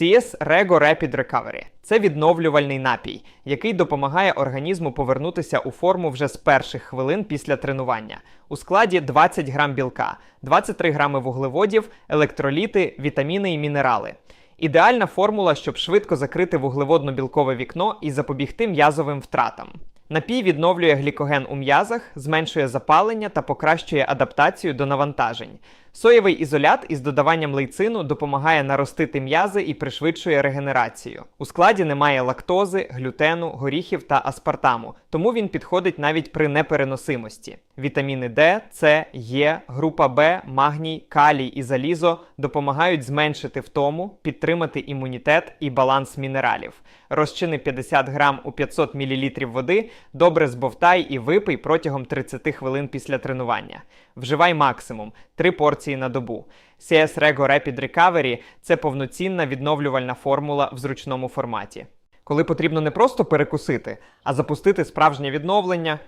CS Rego Rapid Recovery це відновлювальний напій, який допомагає організму повернутися у форму вже з перших хвилин після тренування. У складі 20 грам білка, 23 грами вуглеводів, електроліти, вітаміни і мінерали. Ідеальна формула, щоб швидко закрити вуглеводно-білкове вікно і запобігти м'язовим втратам. Напій відновлює глікоген у м'язах, зменшує запалення та покращує адаптацію до навантажень. Соєвий ізолят із додаванням лейцину допомагає наростити м'язи і пришвидшує регенерацію. У складі немає лактози, глютену, горіхів та аспартаму, тому він підходить навіть при непереносимості. Вітаміни Д, С, Е, група Б, магній, калій і залізо допомагають зменшити втому, підтримати імунітет і баланс мінералів. Розчини 50 грам у 500 мл води, добре збовтай і випий протягом 30 хвилин після тренування. Вживай максимум 3 порції на добу. CS Rego Rapid Recovery – це повноцінна відновлювальна формула в зручному форматі. Коли потрібно не просто перекусити, а запустити справжнє відновлення,